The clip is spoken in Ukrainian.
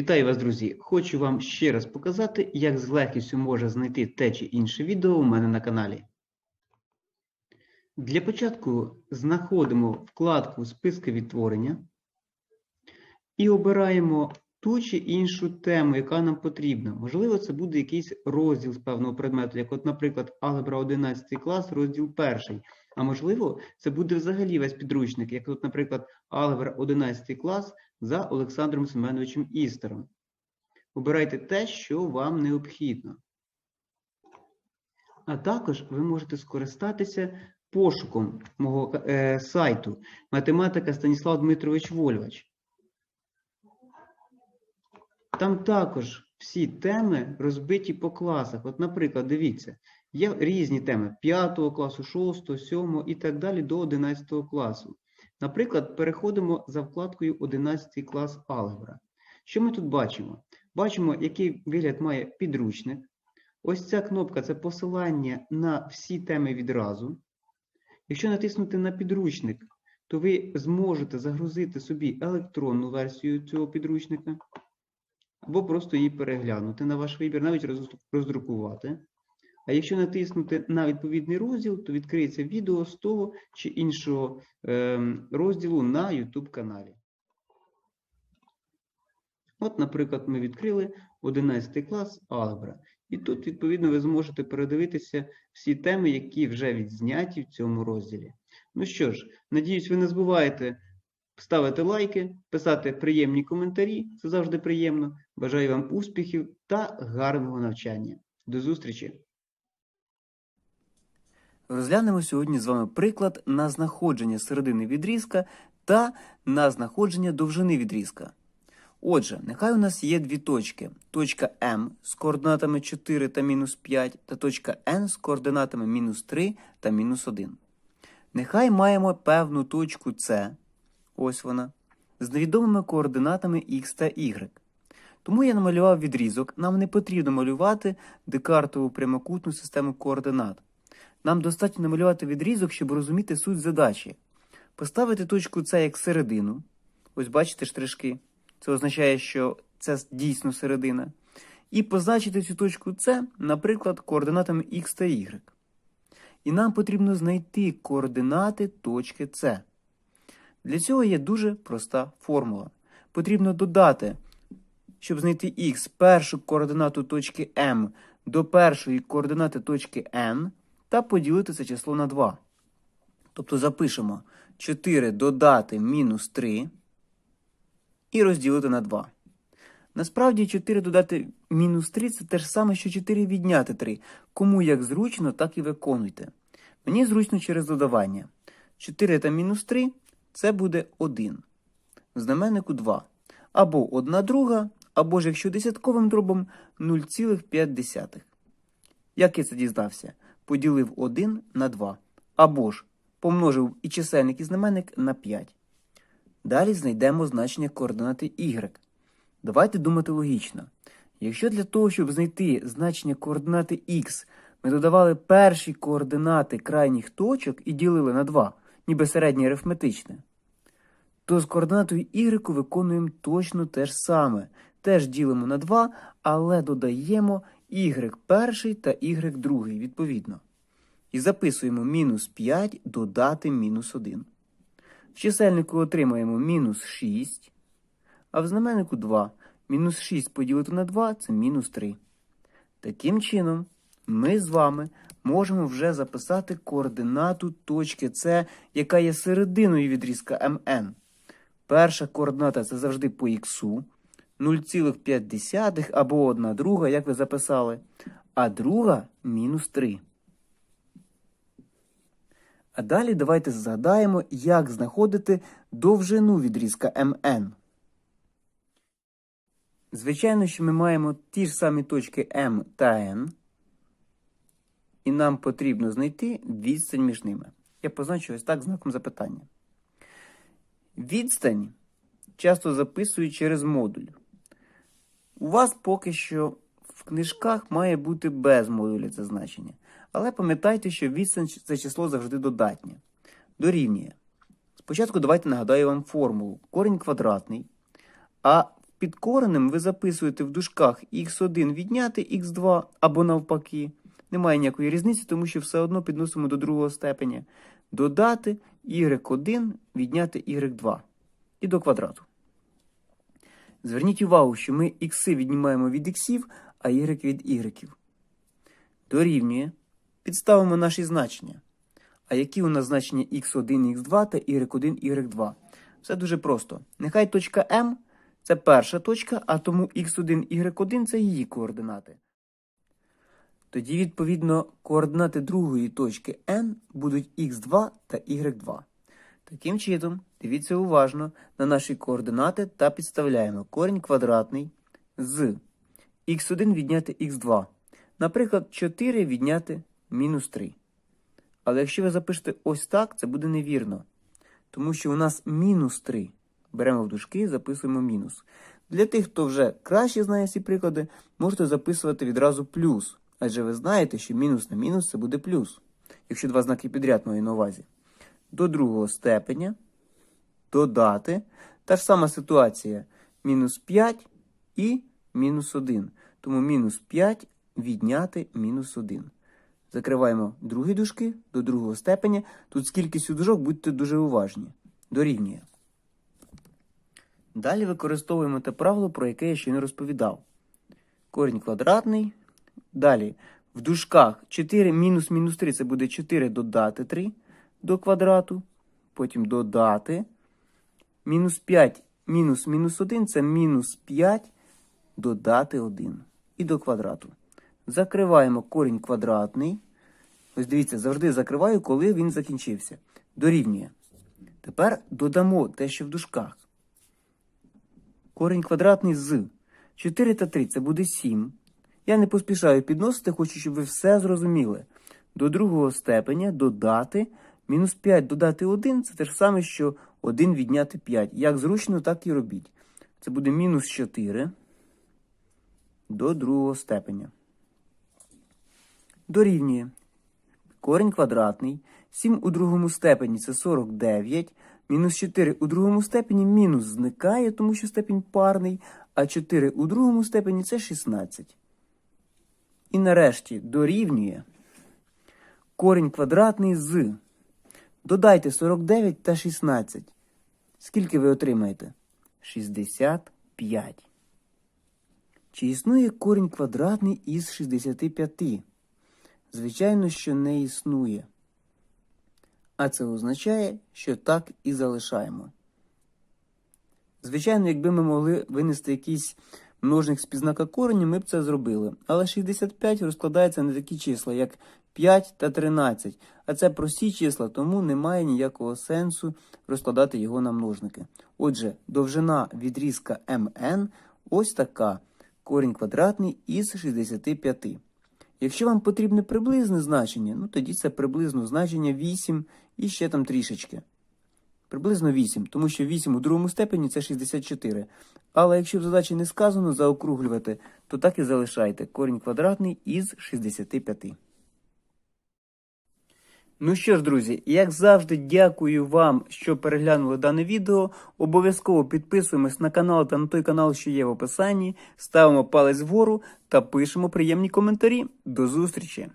Вітаю вас, друзі! Хочу вам ще раз показати, як з легкістю можна знайти те чи інше відео у мене на каналі. Для початку знаходимо вкладку списки відтворення і обираємо ту чи іншу тему, яка нам потрібна. Можливо, це буде якийсь розділ з певного предмету, як, от, наприклад, алгебра 11 клас, розділ 1. А можливо, це буде взагалі весь підручник, як, от, наприклад, алгебра 11 клас за Олександром Семеновичем Істером. Обирайте те, що вам необхідно. А також ви можете скористатися пошуком мого е, сайту математика Станіслав Дмитрович Вольвач. Там також всі теми розбиті по класах. От, наприклад, дивіться, є різні теми 5 класу, 6, 7 і так далі до 11 класу. Наприклад, переходимо за вкладкою 11 клас алгебра. Що ми тут бачимо? Бачимо, який вигляд має підручник. Ось ця кнопка це посилання на всі теми відразу. Якщо натиснути на підручник, то ви зможете загрузити собі електронну версію цього підручника, або просто її переглянути на ваш вибір, навіть роздрукувати. А якщо натиснути на відповідний розділ, то відкриється відео з того чи іншого е, розділу на YouTube каналі. От, наприклад, ми відкрили 11 клас алгебра. І тут, відповідно, ви зможете передивитися всі теми, які вже відзняті в цьому розділі. Ну що ж, надіюсь, ви не забуваєте ставити лайки, писати приємні коментарі, це завжди приємно. Бажаю вам успіхів та гарного навчання. До зустрічі! Розглянемо сьогодні з вами приклад на знаходження середини відрізка та на знаходження довжини відрізка. Отже, нехай у нас є дві точки: точка М з координатами 4 та мінус 5, та точка N з координатами мінус 3 та мінус 1. Нехай маємо певну точку С, ось вона, з невідомими координатами X та Y. Тому я намалював відрізок, нам не потрібно малювати декартову прямокутну систему координат. Нам достатньо намалювати відрізок, щоб розуміти суть задачі. Поставити точку С як середину. Ось бачите штришки. Це означає, що це дійсно середина. І позначити цю точку С, наприклад, координатами Х та Y. І нам потрібно знайти координати точки С. Для цього є дуже проста формула. Потрібно додати, щоб знайти Х першу координату точки М до першої координати точки N та поділити це число на 2. Тобто запишемо 4 додати мінус 3 і розділити на 2. Насправді 4 додати мінус 3 це те ж саме, що 4 відняти 3. Кому як зручно, так і виконуйте. Мені зручно через додавання. 4 та мінус 3 це буде 1. В знаменнику 2. Або 1 друга, або ж якщо десятковим дробом 0,5. Як я це дізнався? Поділив 1 на 2. Або ж помножив і чисельник і знаменник на 5. Далі знайдемо значення координати y. Давайте думати логічно. Якщо для того, щоб знайти значення координати x, ми додавали перші координати крайніх точок і ділили на 2, ніби середнє арифметичне, то з координатою y виконуємо точно те ж саме. Теж ділимо на 2, але додаємо y перший та y другий, відповідно. І записуємо мінус 5 додати мінус 1. В чисельнику отримаємо мінус 6, а в знаменнику 2. Мінус 6 поділити на 2 це мінус 3. Таким чином, ми з вами можемо вже записати координату точки С, яка є серединою відрізка МН. Перша координата це завжди по х, 0,5 або 1 друга, як ви записали, а друга мінус 3. А далі давайте згадаємо, як знаходити довжину відрізка МН. Звичайно, що ми маємо ті ж самі точки М та Н, і нам потрібно знайти відстань між ними. Я позначу ось так знаком запитання. Відстань часто записують через модуль. У вас поки що в книжках має бути без модуля це значення. Але пам'ятайте, що відстань це число завжди додатнє. Дорівнює. Спочатку давайте нагадаю вам формулу. Корінь квадратний, а під коренем ви записуєте в дужках x1 відняти x2 або навпаки. Немає ніякої різниці, тому що все одно підносимо до другого степеня. Додати y1 відняти y2 і до квадрату. Зверніть увагу, що ми ікси віднімаємо від іксів, а y від y. Дорівнює. Підставимо наші значення. А які у нас значення x1, x2 та y1, y2? Все дуже просто. Нехай точка М це перша точка, а тому x1, y1 це її координати. Тоді, відповідно, координати другої точки N будуть x2 та y2. Таким чином, дивіться уважно на наші координати та підставляємо корінь квадратний з x1 відняти x2. Наприклад, 4 відняти мінус 3. Але якщо ви запишете ось так, це буде невірно. Тому що у нас мінус 3. Беремо в дужки, записуємо мінус. Для тих, хто вже краще знає ці приклади, можете записувати відразу плюс. Адже ви знаєте, що мінус на мінус це буде плюс. Якщо два знаки підряд маю на увазі. До другого степеня додати. Та ж сама ситуація. Мінус 5 і мінус 1. Тому мінус 5 відняти мінус 1. Закриваємо другі дужки до другого степеня. Тут з кількістю дужок будьте дуже уважні. Дорівнює. Далі використовуємо те правило, про яке я ще не розповідав. Корінь квадратний. Далі в дужках 4 мінус мінус 3 це буде 4 додати 3 до квадрату. Потім додати. Мінус 5 мінус мінус 1 це мінус 5 додати 1. І до квадрату. Закриваємо корінь квадратний. Ось дивіться, завжди закриваю, коли він закінчився. Дорівнює. Тепер додамо те, що в дужках. Корінь квадратний з 4 та 3 це буде 7. Я не поспішаю підносити, хочу, щоб ви все зрозуміли. До другого степеня додати мінус 5 додати 1 це те ж саме, що 1 відняти 5. Як зручно, так і робіть. Це буде мінус 4 до другого степеня. Дорівнює. Корінь квадратний. 7 у другому степені це 49. Мінус 4 у другому степені мінус зникає, тому що степінь парний. А 4 у другому степені це 16. І нарешті дорівнює. Корінь квадратний з. Додайте 49 та 16. Скільки ви отримаєте? 65. Чи існує корінь квадратний із 65? Звичайно, що не існує. А це означає, що так і залишаємо. Звичайно, якби ми могли винести якийсь множник з підзнака кореню, ми б це зробили. Але 65 розкладається на такі числа, як 5 та 13. А це прості числа, тому немає ніякого сенсу розкладати його на множники. Отже, довжина відрізка МН ось така. Корінь квадратний із 65. Якщо вам потрібне приблизне значення, ну тоді це приблизно значення 8 і ще там трішечки. Приблизно 8, тому що 8 у другому степені це 64. Але якщо в задачі не сказано заокруглювати, то так і залишайте корінь квадратний із 65. Ну що ж, друзі, як завжди, дякую вам, що переглянули дане відео. Обов'язково підписуємось на канал та на той канал, що є в описанні. Ставимо палець вгору та пишемо приємні коментарі. До зустрічі!